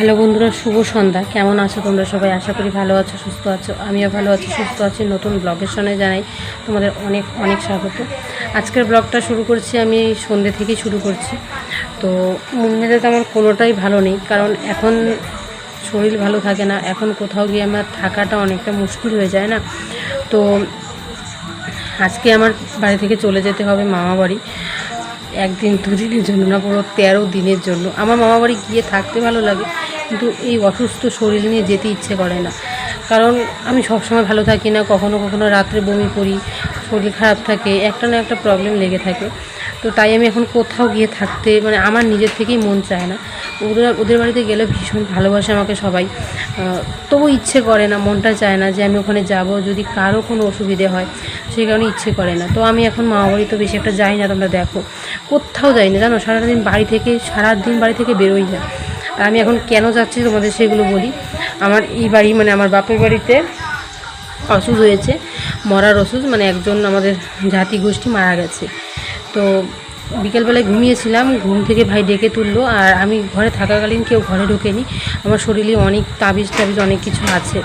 Hello বন্ধুরা, শুভ সন্ধ্যা। কেমন আছো তোমরা সবাই? আশা করি ভালো আছো, সুস্থ আছো। আমিও ভালো আছি, সুস্থ আছি। নতুন ব্লগের সঙ্গে জানাই তোমাদের অনেক অনেক স্বাগত। আজকের ব্লগটা শুরু করছি আমি সন্ধ্যে থেকেই শুরু করছি। তো মন মেজাজ আমার কোনোটাই ভালো নেই, কারণ এখন শরীর ভালো থাকে না। এখন কোথাও গিয়ে আমার থাকাটা অনেকটা মুশকিল হয়ে যায় না। তো আজকে আমার বাড়ি থেকে চলে যেতে হবে মামা বাড়ি। একদিন দুদিনের জন্য না, পুরো তেরো দিনের জন্য। আমার মামা বাড়ি গিয়ে থাকতে ভালো লাগে। কিন্তু এই অসুস্থ শরীর নিয়ে যেতে ইচ্ছে করে না। কারণ আমি সবসময় ভালো থাকি না, কখনো কখনো রাত্রে বমি করি, শরীর খারাপ থাকে, একটা না একটা প্রবলেম লেগে থাকে। তো তাই আমি এখন কোথাও গিয়ে থাকতে মানে আমার নিজের থেকেই মন চায় না। ওদের ওদের বাড়িতে গেলে ভীষণ ভালোবাসে আমাকে সবাই। তবু ইচ্ছে করে না, মনটা চায় না যে আমি ওখানে যাব, যদি কারও কোনো অসুবিধে হয় সেই কারণে ইচ্ছে করে না। তো আমি এখন মামা বাড়ি তো বেশি একটা যাই না, তোমরা দেখো। কোথাও যাই না, জানো? সারাদিন বাড়ি থেকে, সারাদিন বাড়ি থেকে বেরোই না। আমি এখন কেন যাচ্ছি তোমাদের সেগুলো বলি। আমার এই বাড়ি মানে আমার বাপের বাড়িতে অসুখ হয়েছে, মরার ওষুধ মানে একজন আমাদের জাতি গোষ্ঠী মারা গেছে। তো বিকেলবেলায় ঘুমিয়েছিলাম, ঘুম থেকে ভাই ডেকে তুললো, আর আমি ঘরে থাকাকালীন কেউ ঘরে ঢোকেনি। আমার শরীরে অনেক তাবিজ টাবিজ অনেক কিছু আছে।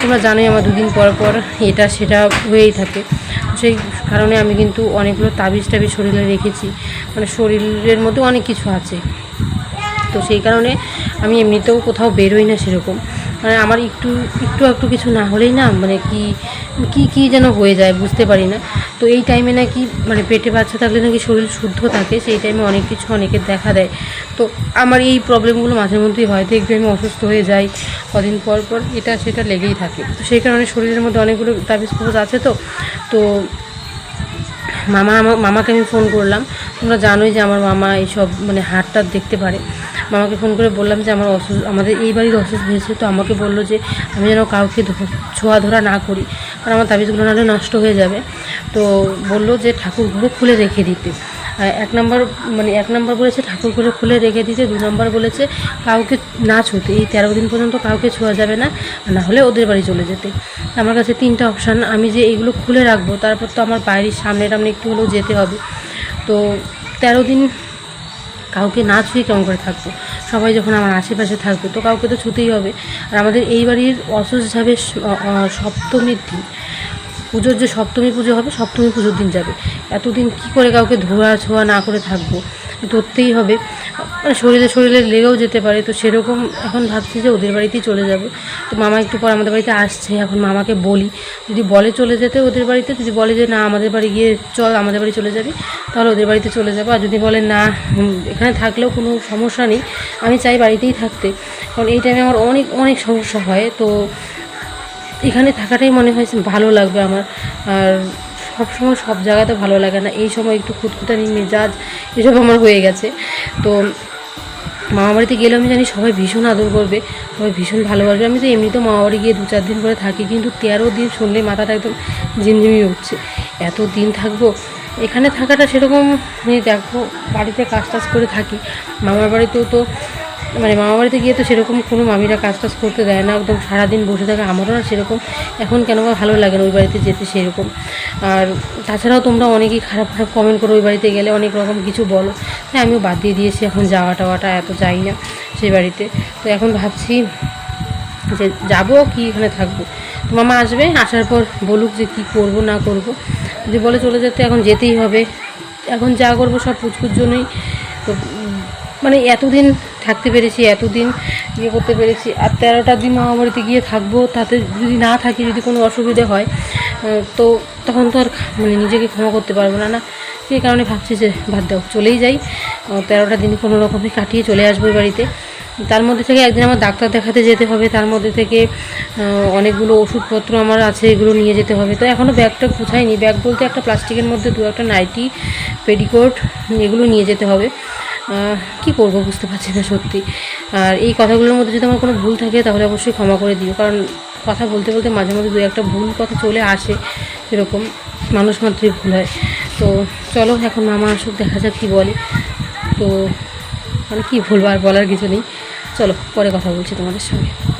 তোমরা জানোই আমার দুদিন পর পর এটা সেটা হয়েই থাকে। সেই কারণে আমি কিন্তু অনেকগুলো তাবিজ টাবিজ শরীরে রেখেছি। মানে শরীরের মধ্যে অনেক কিছু আছে। তো সেই কারণে আমি এমনিতেও কোথাও বেরোই না সেরকম। মানে আমার একটু একটু একটু কিছু না হলেই না মানে কি কি কি যেন হয়ে যায় বুঝতে পারি না। তো এই টাইমে নাকি মানে পেটে বাচ্চা থাকলে নাকি শরীর শুদ্ধ থাকে, সেই টাইমে অনেক কিছু অনেকের দেখা দেয়। তো আমার এই প্রবলেমগুলো মাঝে মধ্যেই হয়, দেখবে আমি অসুস্থ হয়ে যাই, কদিন পর পর এটা সেটা লেগেই থাকে। তো সেই কারণে শরীরের মধ্যে অনেকগুলো তাবিজ ফাবিজ আছে তো তো মামা আমা- মামাকে আমি ফোন করলাম। তোমরা জানোই যে আমার মামা এইসব মানে হাট টাট দেখতে পারে। মামাকে ফোন করে বললাম যে আমার অসুস্থ আমাদের এই বাড়ির অসুস্থ হয়েছে, তো আমাকে বলল যে আমি যেন কাউকে ছোঁয়া ধরা না করি, কারণ আমার তাবিজগুলো নাহলে নষ্ট হয়ে যাবে। তো বলল যে ঠাকুর খুলে রেখে দিতে। এক নম্বর মানে এক নম্বর বলেছে ঠাকুর খুলে রেখে দিতে, দু নম্বর বলেছে কাউকে না ছুঁতে, এই তেরো দিন পর্যন্ত কাউকে ছোঁয়া যাবে না না হলে ওদের বাড়ি চলে যেতে। আমার কাছে তিনটা অপশান, আমি যে এইগুলো খুলে রাখব, তারপর তো আমার বাড়ির সামনে টামনে একটু হলেও যেতে হবে। তো তেরো দিন কাউকে না ছুঁয়ে কেমন করে থাকব? সবাই যখন আমার আশেপাশে থাকবে, তো কাউকে তো ছুতেই হবে। আর আমাদের এই বাড়ির অসুস্থ যাবে সপ্তমীর দিন, পুজোর যে সপ্তমী পুজো হবে, সপ্তমী পুজোর দিন যাবে। এতদিন কি করে কাউকে ধোয়া ছোঁয়া না করে থাকব? ধরতেই হবে। মানে শরীরে শরীরে লেগেও যেতে পারে, তো সেরকম এখন ভাবছি যে ওদের বাড়িতেই চলে যাব। তো মামা একটু পর আমাদের বাড়িতে আসছে, এখন মামাকে বলি। যদি বলে চলে যেতে ওদের বাড়িতে, যদি বলে যে না, আমাদের বাড়ি গিয়ে চল, আমাদের বাড়ি চলে যাবি, তাহলে ওদের বাড়িতে চলে যাব। আর যদি বলে না এখানে থাকলেও কোনো সমস্যা নেই, আমি চাই বাড়িতেই থাকতে। কারণ এই টাইমে আমার অনেক অনেক সমস্যা হয়, তো এখানে থাকাটাই মনে হয় ভালো লাগবে আমার। আর সব সময় সব জায়গাতে ভালো লাগে না। এই সময় একটু খুঁতখুতানি, মেজাজ, এসব আমার হয়ে গেছে। তো মামা বাড়িতে গেলে আমি জানি সবাই ভীষণ আদর করবে, সবাই ভীষণ ভালোবাসবে। আমি তো এমনিতেও মামা বাড়ি গিয়ে দু চার দিন করে থাকি, কিন্তু তেরো দিন শুনলে মাথাটা একদম ঝিমঝিমি উঠছে এত দিন থাকব, এখানে থাকাটা সেরকম দেখো, বাড়িতে কাজ টাজ করে থাকি। মামার বাড়িতেও তো মানে মামা বাড়িতে গিয়ে তো সেরকম কোনো মামিরা কাজ টাজ করতে দেয় না, একদম সারাদিন বসে থাকে। আমারও না সেরকম। এখন কেন ভালো লাগে না ওই বাড়িতে যেতে সেরকম। আর তাছাড়াও তোমরা অনেকেই খারাপ খারাপ কমেন্ট করো ওই বাড়িতে গেলে, অনেক রকম কিছু বলো। তাই আমিও বাদ দিয়ে দিয়েছি এখন যাওয়া টাওয়াটা, এত যাই না সেই বাড়িতে। তো এখন ভাবছি যে যাব কি এখানে থাকব। তো মামা আসবে, আসার পর বলুক যে কি করব, না করব। যদি বলে চলে যেতে, এখন যেতেই হবে। এখন যা করব সব পুচকুর জন্যই। তো মানে এতদিন থাকতে পেরেছি, এতদিন ইয়ে করতে পেরেছি। আর তেরোটা দিন মামা বাড়িতে গিয়ে থাকব, তাতে যদি না থাকি, যদি কোনো অসুবিধে হয় তো তখন তো আর মানে নিজেকে ক্ষমা করতে পারব না না। সেই কারণে ভাবছি যে বাদ দাও, চলেই যাই। তেরোটা দিন কোনো রকমে কাটিয়ে চলে আসব বাড়িতে। তার মধ্যে থেকে একদিন আমার ডাক্তার দেখাতে যেতে হবে, তার মধ্যে থেকে অনেকগুলো ওষুধপত্র আমার আছে, এগুলো নিয়ে যেতে হবে। তো এখনও ব্যাগটা গুছাইনি, ব্যাগ বলতে একটা প্লাস্টিকের মধ্যে দু একটা নাইটি, পেডিকোট, এগুলো নিয়ে যেতে হবে। কি করব বুঝতে পারছি না সত্যি। আর এই কথাগুলোর মধ্যে যদি আমার কোনো ভুল থাকে, তাহলে অবশ্যই ক্ষমা করে দিও। কারণ কথা বলতে বলতে মাঝে মাঝে দু একটা ভুল কথা চলে আসে, সেরকম মানুষ মাত্রই ভুল হয়। তো চলো, এখন মামা আসুক, দেখা যাক কী বলে। তো মানে কী বলব, আর বলার কিছু নেই। চলো, পরে কথা বলছি তোমাদের সঙ্গে।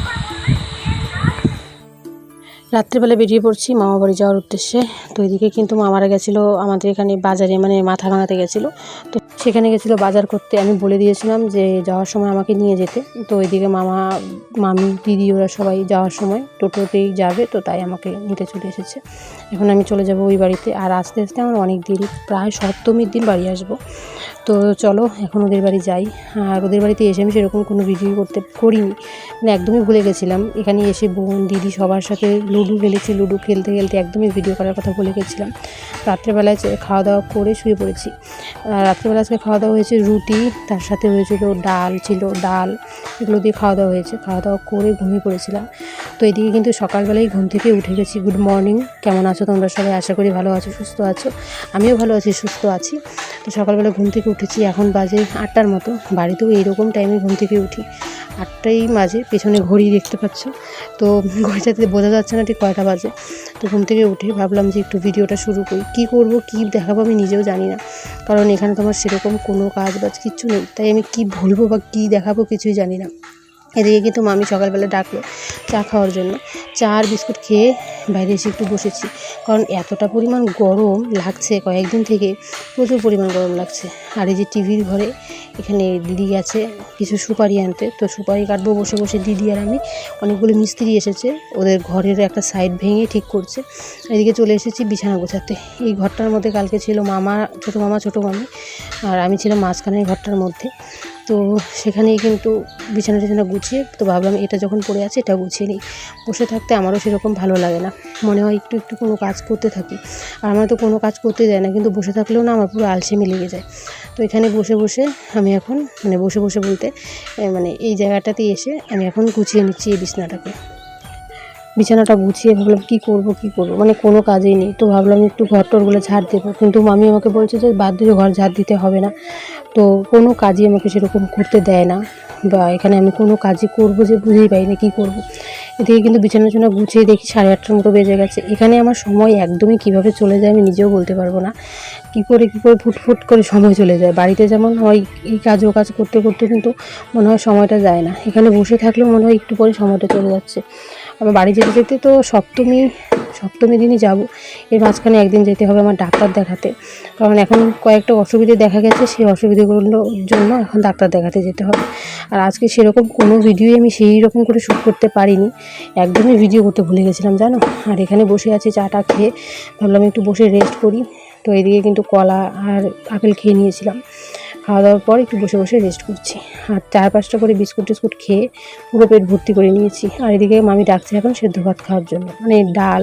রাত্রিবেলা বেরিয়ে পড়ছি, মামা বাড়ি যাওয়ার উদ্দেশ্যে। তো এদিকে কিন্তু মামারা গেছিল আমাদের এখানে বাজারে মানে মাথা ভাঙাতে গেছিল। তো সেখানে গেছিল বাজার করতে। আমি বলে দিয়েছিলাম যে যাওয়ার সময় আমাকে নিয়ে যেতে। তো ওইদিকে মামা, মামি, দিদি ওরা সবাই যাওয়ার সময় টোটোতেই যাবে, তো তাই আমাকে নিতে চলে এসেছে। এখন আমি চলে যাব ওই বাড়িতে। আর আস্তে আস্তে আমার অনেক দেরি, প্রায় সপ্তমীর দিন বাড়ি আসব। তো চলো, এখন ওদের বাড়ি যাই। আর ওদের বাড়িতে এসে আমি সেরকম কোনো ভিডিও করতে করিনি। মানে একদমই ভুলে গেছিলাম। এখানে এসে বোন, দিদি সবার সাথে লুডো খেলেছি। লুডো খেলতে খেলতে একদমই ভিডিও করার কথা ভুলে গেছিলাম। রাত্রেবেলায় খাওয়া দাওয়া করে শুয়ে পড়েছি। রাত্রেবেলা আজকে খাওয়া দাওয়া হয়েছে রুটি, তার সাথে হয়েছিল ডাল ছিল, ডাল। এগুলো দিয়ে খাওয়া দাওয়া হয়েছে। খাওয়া দাওয়া করে ঘুমিয়ে পড়েছিলাম। তো এদিকে কিন্তু সকালবেলায় ঘুম থেকে উঠে গেছি। গুড মর্নিং কেমন আছো তোমরা সবাই? আশা করি ভালো আছো, সুস্থ আছো। আমিও ভালো আছি, সুস্থ আছি। তো সকালবেলা ঘুম থেকে উঠেছি এখন বাজে আটটার মতো। বাড়িতেও এইরকম টাইমে ঘুম থেকে উঠি। আটটাই মাঝে পেছনে ঘড়ি দেখতে পাচ্ছ। তো ঘড়িটাতে বোঝা যাচ্ছে না ঠিক কয়টা বাজে। তো ঘুম থেকে উঠে ভাবলাম যে একটু ভিডিওটা শুরু করি। কী করব, কী দেখাবো আমি নিজেও জানি না। কারণ এখানে তোমার সেরকম কোনো কাজ বাজ কিচ্ছু নেই। তাই আমি কী বলব বা কী দেখাবো কিছুই জানি না। এদিকে কিন্তু মামি সকালবেলা ডাকলো চা খাওয়ার জন্য। চা আর বিস্কুট খেয়ে বাইরে এসে একটু বসেছি। কারণ এতটা পরিমাণ গরম লাগছে কয়েকদিন থেকে, প্রচুর পরিমাণ গরম লাগছে। আর এই যে টিভির ঘরে এখানে দিদি গেছে কিছু সুপারি আনতে। তো সুপারি কাটবো বসে বসে দিদি আর আমি। অনেকগুলো মিস্ত্রি এসেছে, ওদের ঘরের একটা সাইড ভেঙে ঠিক করছে। এদিকে চলে এসেছি বিছানা গোছাতে। এই ঘরটার মধ্যে কালকে ছিল মামা, ছোটো মামা, ছোটো মামি। আর আমি ছিলাম মাঝখানের ঘরটার মধ্যে। তো সেখানেই কিন্তু বিছানা টিছানা গুছিয়ে তো ভাবলাম এটা যখন পড়ে আছে এটা গুছিয়ে নিই। বসে থাকতে আমারও সেরকম ভালো লাগে না। মনে হয় একটু একটু কোনো কাজ করতে থাকি। আর আমার তো কোনো কাজ করতে যায় না, কিন্তু বসে থাকলেও না আমার পুরো আলসেমি লেগে যায়। তো এখানে বসে বসে আমি এখন মানে বসে বসে বলতে মানে এই জায়গাটাতে এসে আমি এখন গুছিয়ে নিচ্ছি এই বিছানাটাকে। বিছানাটা গুছিয়ে ভাবলাম, কী করব কী করব? মানে কোনো কাজেই নেই। তো ভাবলাম একটু ঘর টরগুলো ঝাড় দেবো। কিন্তু মামি আমাকে বলছে যে, বাদ দিয়ে ঘর ঝাড় দিতে হবে না। তো কোনো কাজই আমাকে সেরকম করতে দেয় না। বা এখানে আমি কোনো কাজই করব যে বুঝেই পাই না কী করব। এদিকে কিন্তু বিছানা টিছানা গুছিয়ে দেখি সাড়ে আটটার মতো বেজে গেছে। এখানে আমার সময় একদমই কীভাবে চলে যায় আমি নিজেও বলতে পারব না। কী করে কী করে ফুটফুট করে সময় চলে যায়। বাড়িতে যেমন হয়, এই কাজ ও কাজ করতে করতে কিন্তু মনে হয় সময়টা যায় না। এখানে বসে থাকলেও মনে হয় একটু পরে সময়টা চলে যাচ্ছে। আমার বাড়ি যেতে যেতে তো সপ্তমী সপ্তমী দিনই যাব। এর মাঝখানে একদিন যেতে হবে আমার ডাক্তার দেখাতে কারণ এখন কয়েকটা অসুবিধে দেখা গেছে, সেই অসুবিধেগুলোর জন্য এখন ডাক্তার দেখাতে যেতে হবে। আর আজকে সেরকম কোনো ভিডিওই আমি সেই রকম করে শ্যুট করতে পারিনি। একদমই ভিডিও করতে ভুলে গেছিলাম, জানো? আর এখানে বসে আছি চাটা খেয়ে ভাবলাম একটু বসে রেস্ট করি। তো এদিকে কিন্তু কলা আর আপেল খেয়ে নিয়েছিলাম। খাওয়া দাওয়ার পর একটু বসে বসে রেস্ট করছি। আর চার পাঁচটা করে বিস্কুট টিস্কুট খেয়ে পুরো পেট ভর্তি করে নিয়েছি। আর এদিকে মামি ডাকছে এখন সেদ্ধ ভাত খাওয়ার জন্য। মানে ডাল,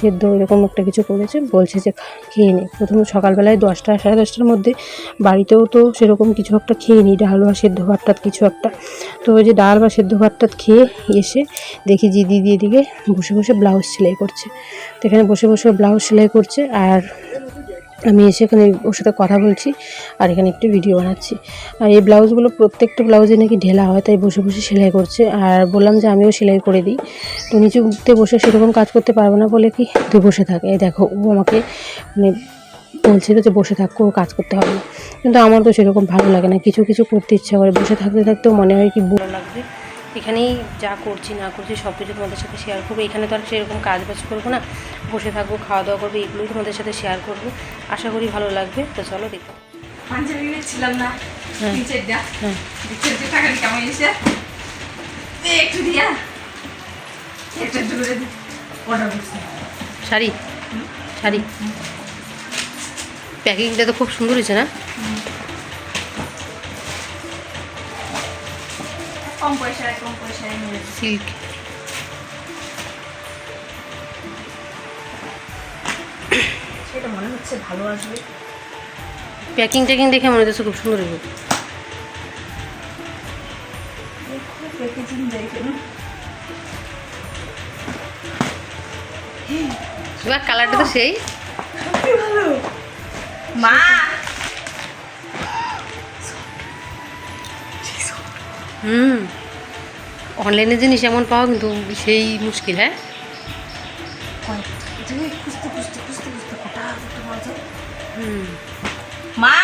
সেদ্ধ এরকম একটা কিছু করেছে, বলছে যে খেয়ে নে। প্রথমে সকালবেলায় দশটা, সাড়ে দশটার মধ্যে বাড়িতেও তো সেরকম কিছু একটা খেয়ে নিই ডাল বা সেদ্ধ ভাত টাত কিছু একটা। তো ওই যে ডাল বা সেদ্ধ ভাত টাত খেয়ে এসে দেখি যে দিদি এদিকে বসে বসে ব্লাউজ সেলাই করছে। তো এখানে বসে বসে ব্লাউজ সেলাই করছে আর আমি এসে এখানে ওর সাথে কথা বলছি আর এখানে একটু ভিডিও বানাচ্ছি। আর এই ব্লাউজগুলো প্রত্যেকটা ব্লাউজে নাকি ঢেলা হয়, তাই বসে বসে সেলাই করছে। আর বললাম যে আমিও সেলাই করে দিই। তো নিচুতে বসে সেরকম কাজ করতে পারব না বলে কি তুই বসে থাকে। দেখো, ও আমাকে মানে বলছিল যে বসে থাক কাজ করতে হবে কিন্তু আমার তো সেরকম ভালো লাগে না। কিছু কিছু করতে ইচ্ছা করে। বসে থাকতে থাকতেও মনে হয় কি ভালো লাগবে এখানেই যা করছি না করছি সব কিছু তোমাদের সাথে শেয়ার করব। এখানে তো আর সেরকম কাজ বাজ করব না। বসে থাকব খাওয়া দাওয়া করব এগুলোই তোমাদের সাথে শেয়ার করব। আশা করি ভালো লাগবে তো চলো দেখো। ছিলাম না হ্যাঁ। হ্যাঁ। একটু দিয়া। একটু অর্ডার শাড়ি? শাড়ি? প্যাকিংটা তো খুব সুন্দর হয়েছে না? কম পয়সায় কম পয়সায় সিল্ক সেটা মনে হচ্ছে ভালো আসবে। প্যাকিং ট্যাকিং দেখে মনে হচ্ছে খুব সুন্দর প্যাকেজিং এবার কালারটা তো সেই। ভালো। মা! হুম। অনলাইনে জিনিস এমন পাওয়া কিন্তু সেই মুশকিল হ্যাঁ? মা!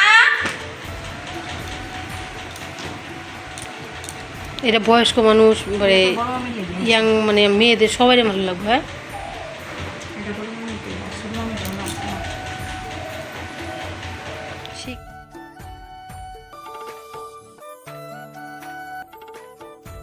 এটা বয়স্ক মানুষ মানে ইয়াং মানে মেয়েদের সবারই ভালো লাগবে হ্যাঁ?